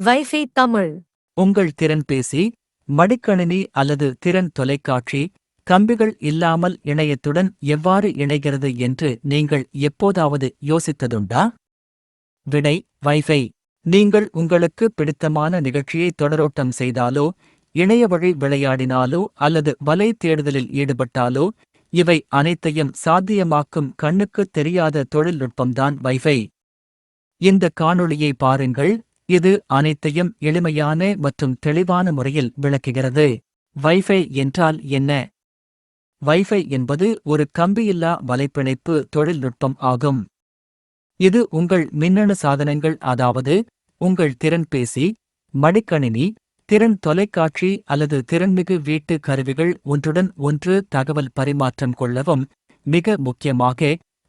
Wifi Tamil. உங்கள் திறன்பேசி மடிக்கணினி அல்லது திறன் தொலைக்காட்சி கம்பிகள் இல்லாமல் இணையத்துடன் எவ்வாறு இணைகிறது என்று நீங்கள் எப்போதாவது யோசித்ததுண்டா? விடை வைஃபை. நீங்கள் உங்களுக்கு பிடித்தமான நிகழ்ச்சியை தொடரோட்டம் செய்தாலோ இணைய வழி விளையாடினாலோ அல்லது வலை தேடுதலில் ஈடுபட்டாலோ இவை அனைத்தையும் சாத்தியமாக்கும் கண்ணுக்குத் தெரியாத தொழில்நுட்பம்தான் வைஃபை. இந்த காணொளியை பாருங்கள் இது அனைத்தையும் எளிமையான மற்றும் தெளிவான முறையில் விளக்குகிறது. வைஃபை என்றால் என்ன? வைஃபை என்பது ஒரு கம்பியில்லா வலைப்பிணைப்பு தொழில்நுட்பம் ஆகும். இது உங்கள் மின்னணு சாதனங்கள் அதாவது உங்கள் திறன்பேசி மடிக்கணினி திறன் தொலைக்காட்சி அல்லது திறன்மிகு வீட்டு கருவிகள் ஒன்றுடன் ஒன்று தகவல் பரிமாற்றம் கொள்ளவும் மிக முக்கியமாக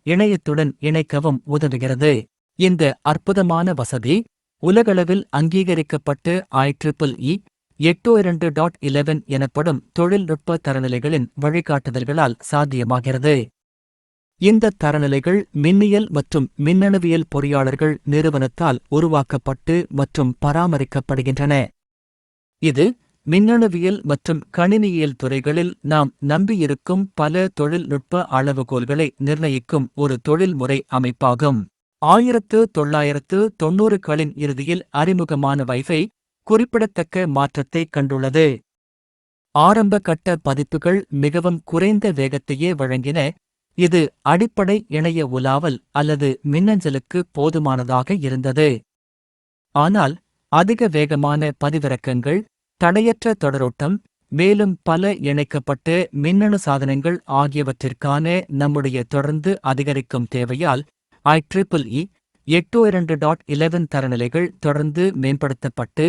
இணையத்துடன் இணைக்கவும் உதவுகிறது. இந்த அற்புதமான வசதி உலகளவில் அங்கீகரிக்கப்பட்டு ஐ ட்ரிபிள் இ எட்டு இரண்டு டாட் இலவன் எனப்படும் தொழில்நுட்ப தரநிலைகளின் வழிகாட்டுதல்களால் சாத்தியமாகிறது. இந்த தரநிலைகள் மின்னியல் மற்றும் மின்னணுவியல் பொறியாளர்கள் நிறுவனத்தால் உருவாக்கப்பட்டு மற்றும் பராமரிக்கப்படுகின்றன. இது மின்னணுவியல் மற்றும் கணினியியல் துறைகளில் நாம் நம்பியிருக்கும் பல தொழில்நுட்ப அளவுகோல்களை நிர்ணயிக்கும் ஒரு தொழில்முறை அமைப்பாகும். ஆயிரத்து தொள்ளாயிரத்து தொன்னூறுகளின் இறுதியில் அறிமுகமான வைஃபை குறிப்பிடத்தக்க மாற்றத்தை கண்டுள்ளது. ஆரம்ப கட்ட பதிப்புகள் மிகவும் குறைந்த வேகத்தையே வழங்கின. இது அடிப்படை இணைய உலாவல் அல்லது மின்னஞ்சலுக்கு போதுமானதாக இருந்தது. ஆனால் அதிக வேகமான பதிவிறக்கங்கள் தடையற்ற தொடரோட்டம் மேலும் பல இணைக்கப்பட்ட மின்னணு சாதனங்கள் ஆகியவற்றிற்கான நம்முடைய தொடர்ந்து அதிகரிக்கும் தேவையால் ஐ ட்ரிபிள் இ எட்டு இரண்டு டாட் இலவன் தரநிலைகள் தொடர்ந்து மேம்படுத்தப்பட்டு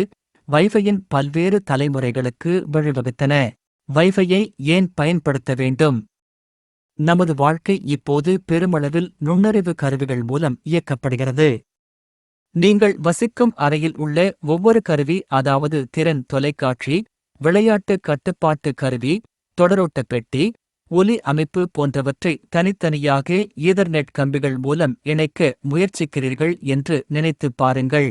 வைஃபையின் பல்வேறு தலைமுறைகளுக்கு வழிவகுத்தன. வைஃபையை ஏன் பயன்படுத்த வேண்டும்? நமது வாழ்க்கை இப்போது பெருமளவில் நுண்ணறிவு கருவிகள் மூலம் இயக்கப்படுகிறது. நீங்கள் வசிக்கும் அறையில் உள்ள ஒவ்வொரு கருவி அதாவது திறன் தொலைக்காட்சி விளையாட்டு கட்டுப்பாட்டு கருவி தொடரோட்ட பெட்டி ஒலி அமைப்பு போன்றவற்றை தனித்தனியாக ஈதர்நெட் கம்பிகள் மூலம் இணைக்க முயற்சிக்கிறீர்கள் என்று நினைத்துப் பாருங்கள்.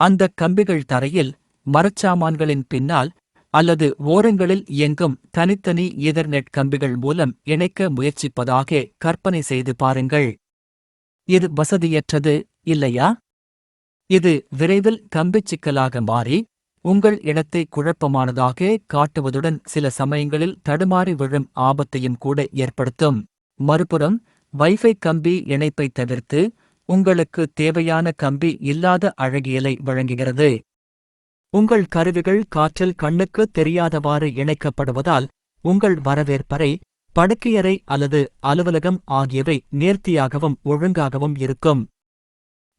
அந்த கம்பிகள் தரையில் மரச்சாமான்களின் பின்னால் அல்லது ஓரங்களில் இயங்கும் தனித்தனி ஈதர்நெட் கம்பிகள் மூலம் இணைக்க முயற்சிப்பதாக கற்பனை செய்து பாருங்கள். இது வசதியற்றது இல்லையா? இது விரைவில் கம்பிச் சிக்கலாக மாறி உங்கள் இடத்தை குழப்பமானதாக காட்டுவதுடன் சில சமயங்களில் தடுமாறி விழும் ஆபத்தையும் கூட ஏற்படுத்தும். மறுபுறம் வைஃபை கம்பி இணைப்பை தவிர்த்து உங்களுக்கு தேவையான கம்பி இல்லாத அழகியலை வழங்குகிறது. உங்கள் கருவிகள் காற்றில் கண்ணுக்கு தெரியாதவாறு இணைக்கப்படுவதால் உங்கள் வரவேற்பறை படுக்கையறை அல்லது அலுவலகம் ஆகியவை நேர்த்தியாகவும் ஒழுங்காகவும் இருக்கும்.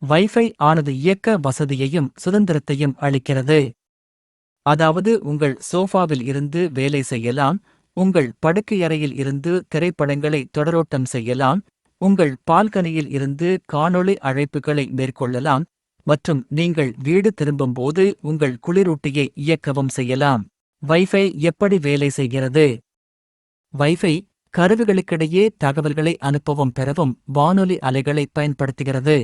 வைஃபை ஆனது இயக்க வசதியையும் சுதந்திரத்தையும் அளிக்கிறது. அதாவது உங்கள் சோஃபாவில் இருந்து வேலை செய்யலாம் உங்கள் படுக்கையறையில் இருந்து திரைப்படங்களை தொடரோட்டம் செய்யலாம் உங்கள் பால்கனியில் இருந்து காணொளி அழைப்புகளை மேற்கொள்ளலாம் மற்றும் நீங்கள் வீடு திரும்பும்போது உங்கள் குளிரூட்டியை இயக்கவும் செய்யலாம். வைஃபை எப்படி வேலை செய்கிறது? வைஃபை கருவிகளுக்கிடையே தகவல்களை அனுப்பவும் பெறவும் வானொலி அலைகளை பயன்படுத்துகிறது.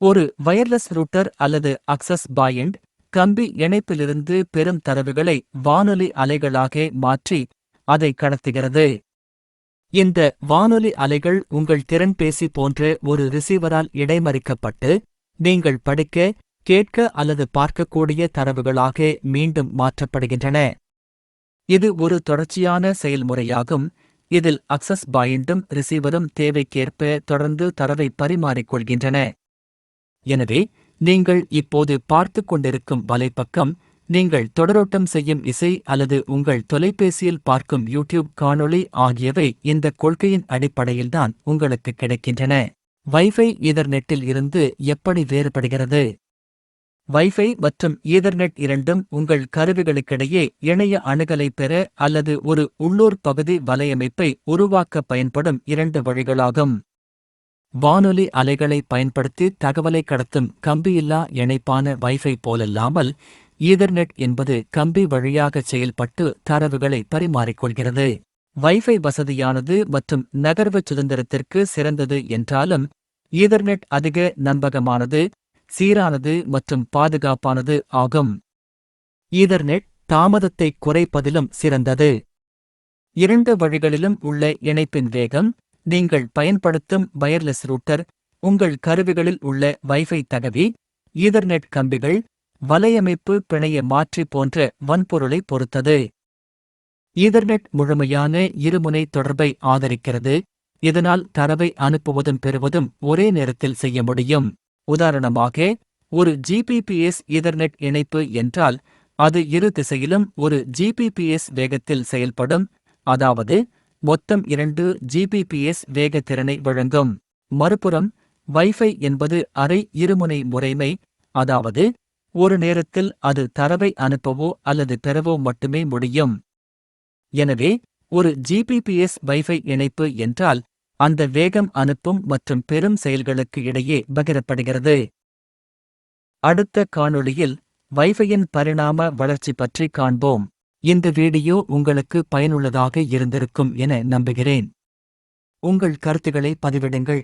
ஒரு வயர்லெஸ் ரூட்டர் அல்லது அக்சஸ் பாயிண்ட் கம்பி இணைப்பிலிருந்து பெரும் தரவுகளை வானொலி அலைகளாக மாற்றி அதை கடத்துகிறது. இந்த வானொலி அலைகள் உங்கள் திறன்பேசி போன்ற ஒரு ரிசீவரால் இடைமறிக்கப்பட்டு நீங்கள் படிக்க கேட்க அல்லது பார்க்கக்கூடிய தரவுகளாக மீண்டும் மாற்றப்படுகின்றன. இது ஒரு தொடர்ச்சியான செயல்முறையாகும். இதில் அக்சஸ் பாயிண்டும் ரிசீவரும் தேவைக்கேற்ப தொடர்ந்து தரவை பரிமாறிக்கொள்கின்றன. எனவே நீங்கள் இப்போது பார்த்து கொண்டிருக்கும் வலைப்பக்கம் நீங்கள் தொடரோட்டம் செய்யும் இசை அல்லது உங்கள் தொலைபேசியில் பார்க்கும் யூடியூப் காணொளி ஆகியவை இந்த கொள்கையின் அடிப்படையில்தான் உங்களுக்கு கிடைக்கின்றன. வைஃபை ஈதர்நெட்டில் இருந்து எப்படி வேறுபடுகிறது? வைஃபை மற்றும் ஈதர்நெட் இரண்டும் உங்கள் கருவிகளுக்கிடையே இணைய அணுகலை பெற அல்லது ஒரு உள்ளூர் பகுதி வலையமைப்பை உருவாக்க பயன்படும் இரண்டு வழிகளாகும். வானொலி அலைகளை பயன்படுத்தி தகவலை கடத்தும் கம்பியில்லா இணைப்பான வைஃபை போலல்லாமல் ஈதர்நெட் என்பது கம்பி வழியாக செயல்பட்டு தரவுகளை பரிமாறிக்கொள்கிறது. வைஃபை வசதியானது மற்றும் நகர்வு சுதந்திரத்திற்கு சிறந்தது என்றாலும் ஈதர்நெட் அதிக நம்பகமானது சீரானது மற்றும் பாதுகாப்பானது ஆகும். ஈதர்நெட் தாமதத்தை குறைப்பதிலும் சிறந்தது. இரண்டு வழிகளிலும் உள்ள இணைப்பின் வேகம் நீங்கள் பயன்படுத்தும் வயர்லெஸ் ரூட்டர் உங்கள் கருவிகளில் உள்ள வைஃபை தகவி ஈதர்நெட் கம்பிகள் வலையமைப்பு பிணைய மாற்றி போன்ற வன்பொருளை பொறுத்தது. ஈதர்நெட் முழுமையான இருமுனை தொடர்பை ஆதரிக்கிறது. இதனால் தரவை அனுப்புவதும் பெறுவதும் ஒரே நேரத்தில் செய்ய முடியும். உதாரணமாக ஒரு ஜிபிபிஎஸ் ஈதர்நெட் இணைப்பு என்றால் அது இரு திசையிலும் ஒரு ஜிபிபிஎஸ் வேகத்தில் செயல்படும். அதாவது மொத்தம் இரண்டு ஜிபிபிஎஸ் வேகத்திறனை வழங்கும். மறுபுறம் வைஃபை என்பது அரை இருமுனை முறைமை அதாவது ஒரு நேரத்தில் அது தரவை அனுப்பவோ அல்லது பெறவோ மட்டுமே முடியும். எனவே ஒரு ஜிபிபிஎஸ் வைஃபை இணைப்பு என்றால் அந்த வேகம் அனுப்பும் மற்றும் பெரும் செயல்களுக்கு இடையே பகிரப்படுகிறது. அடுத்த காணொளியில் வைஃபையின் பரிணாம வளர்ச்சி பற்றி காண்போம். இந்த வீடியோ உங்களுக்கு பயனுள்ளதாக இருந்திருக்கும் என நம்புகிறேன். உங்கள் கருத்துக்களை பதிவிடுங்கள்.